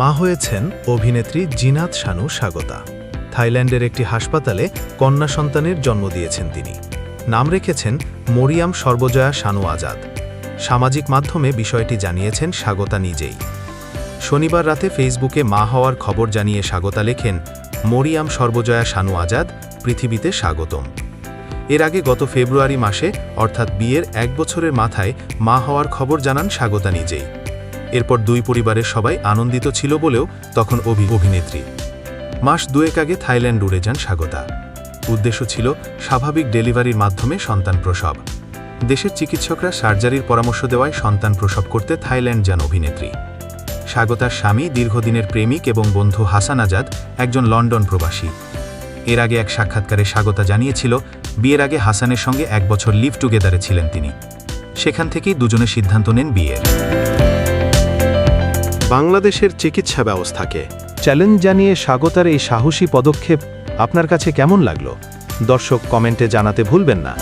মা হয়েছেন অভিনেত্রী জিনাত শানু স্বাগতা। থাইল্যান্ডের একটি হাসপাতালে কন্যা সন্তানের জন্ম দিয়েছেন তিনি। নাম রেখেছেন মরিয়াম সর্বজয়া শানু আজাদ। সামাজিক মাধ্যমে বিষয়টি জানিয়েছেন স্বাগতা নিজেই। শনিবার রাতে ফেসবুকে মা হওয়ার খবর জানিয়ে স্বাগতা লেখেন মরিয়াম সর্বজয়া শানু আজাদ, পৃথিবীতে স্বাগতম। এর আগে গত ফেব্রুয়ারি মাসে, অর্থাৎ বিয়ের এক বছরের মাথায় মা হওয়ার খবর জানান স্বাগতা নিজেই। এরপর দুই পরিবারের সবাই আনন্দিত ছিল বলেও তখন অভি অভিনেত্রী। মাস দুয়েক আগে থাইল্যান্ড উড়ে যান স্বাগতা। উদ্দেশ্য ছিল স্বাভাবিক ডেলিভারির মাধ্যমে সন্তান প্রসব। দেশের চিকিৎসকরা সার্জারির পরামর্শ দেওয়ায় সন্তান প্রসব করতে থাইল্যান্ড যান অভিনেত্রী। স্বাগতার স্বামী দীর্ঘদিনের প্রেমিক এবং বন্ধু হাসান আজাদ একজন লন্ডন প্রবাসী। এর আগে এক সাক্ষাৎকারে স্বাগতা জানিয়েছিল, বিয়ের আগে হাসানের সঙ্গে এক বছর লিভ টুগেদারে ছিলেন তিনি। সেখান থেকেই দুজনে সিদ্ধান্ত নেন বিয়ের। বাংলাদেশের চিকিৎসা ব্যবস্থাকে। চ্যালেঞ্জ জানিয়ে স্বাগতার এই সাহসী পদক্ষেপ আপনার কাছে কেমন লাগল? দর্শক কমেন্টে জানাতে ভুলবেন না।